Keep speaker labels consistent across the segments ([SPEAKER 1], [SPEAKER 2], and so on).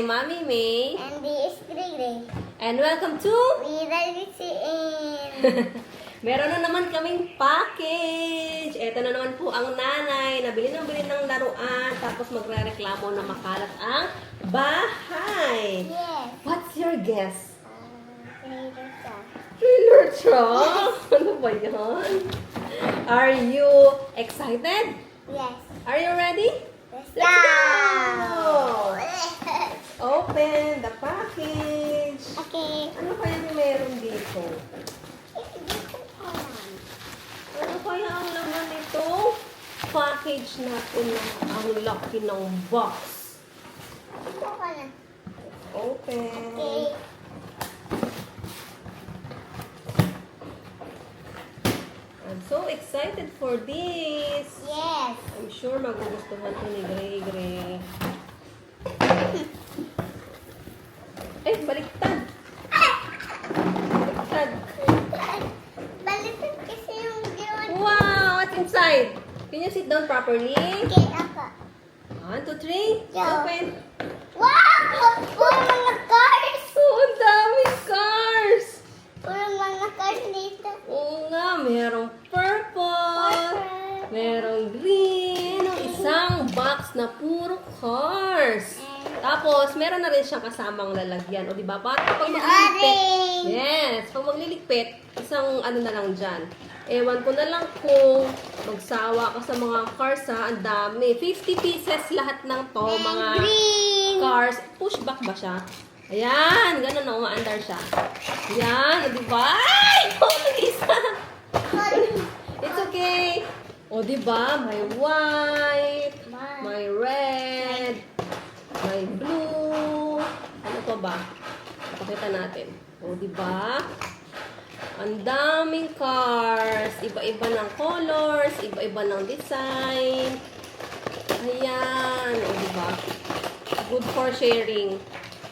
[SPEAKER 1] I'm Mommy May.
[SPEAKER 2] And this is Greg.
[SPEAKER 1] And welcome to...
[SPEAKER 2] We ready to in.
[SPEAKER 1] Meron na naman kaming package. Ito na naman po ang nanay. Nabili ng bili ng laruan. Tapos magre-reklamo na makalat ang bahay.
[SPEAKER 2] yes.
[SPEAKER 1] What's your guess?
[SPEAKER 2] Um.
[SPEAKER 1] Thriller truck? ano ba yan? Are you excited?
[SPEAKER 2] Yes.
[SPEAKER 1] Are you ready?
[SPEAKER 2] Let's
[SPEAKER 1] Let's
[SPEAKER 2] go.
[SPEAKER 1] Open the package.
[SPEAKER 2] okay.
[SPEAKER 1] Ano kaya yung meron dito?
[SPEAKER 2] Ko alam.
[SPEAKER 1] Ano kaya ang laman nito? Package natin na ang laki ng box.
[SPEAKER 2] Ko.
[SPEAKER 1] Open.
[SPEAKER 2] Okay.
[SPEAKER 1] I'm so excited for this.
[SPEAKER 2] Yes.
[SPEAKER 1] I'm sure magugustuhan to ni Gray inside? Can you sit down properly?
[SPEAKER 2] Okay, ako.
[SPEAKER 1] One, two, three.
[SPEAKER 2] Yeah.
[SPEAKER 1] Open.
[SPEAKER 2] Wow! Puro mga cars!
[SPEAKER 1] Oh, ang daming cars.
[SPEAKER 2] Puro mga cars dito.
[SPEAKER 1] Oo nga, merong purple. Merong green. Isang box na puro cars. Tapos, meron na rin siyang kasamang lalagyan. O, di ba? Para pag magliligpit. Yes. Pag magliligpit, isang ano na lang dyan. Ewan ko na lang kung magsawa ka sa mga cars ha. Ang dami. 50 pieces lahat ng to. Mga
[SPEAKER 2] green!
[SPEAKER 1] cars. Pushback ba siya? Ayan. Ganun na. Umaandar siya. Ayan. O, di ba? Ay! Tulog isa. It's okay. O, di ba? May white. May red. May blue. Ano pa ba? Pakita natin. O, di ba? Ang daming cars. Iba-iba ng colors. Iba-iba ng design. Ayan. O, di ba? Good for sharing.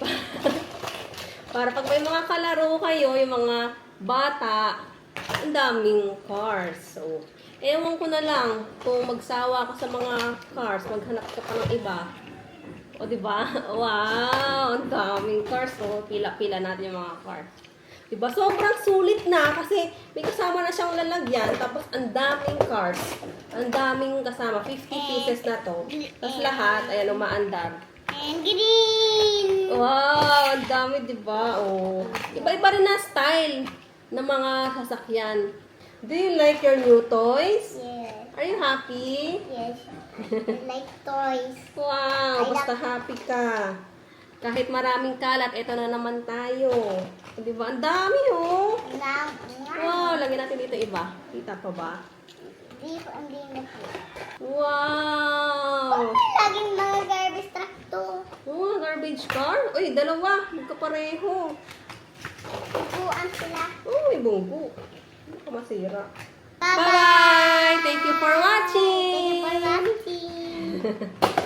[SPEAKER 1] Para pag may mga kalaro kayo, yung mga bata, ang daming cars. So, ewan ko na lang kung magsawa ka sa mga cars, maghanap ka pa ng iba. O, di ba? Wow! Ang daming cars. So, pila-pila natin yung mga cars. Di ba? Sobrang sulit na kasi may kasama na siyang lalagyan. Tapos, ang daming cars. Ang daming kasama. 50 pieces na to. Tapos lahat, ayan, umaandar.
[SPEAKER 2] And green!
[SPEAKER 1] Wow, ang dami, di ba? Oh. Iba-iba rin na style ng mga sasakyan. Do you like your new toys?
[SPEAKER 2] Yes.
[SPEAKER 1] Are you happy?
[SPEAKER 2] Yes. I like toys.
[SPEAKER 1] Wow, basta happy ka. Kahit maraming kalat, ito na naman tayo. Di ba? Ang dami, oh. Wow, lagyan natin dito iba. Kita pa ba?
[SPEAKER 2] Beef ang din na po.
[SPEAKER 1] Wow!
[SPEAKER 2] Laging mga garbage truck to.
[SPEAKER 1] Oh, garbage car? Uy, dalawa. Magkapareho.
[SPEAKER 2] Upuan sila.
[SPEAKER 1] Oh, may bunggo. Hindi ka masira. Bye-bye! Thank you for
[SPEAKER 2] Thank you
[SPEAKER 1] watching!
[SPEAKER 2] for watching.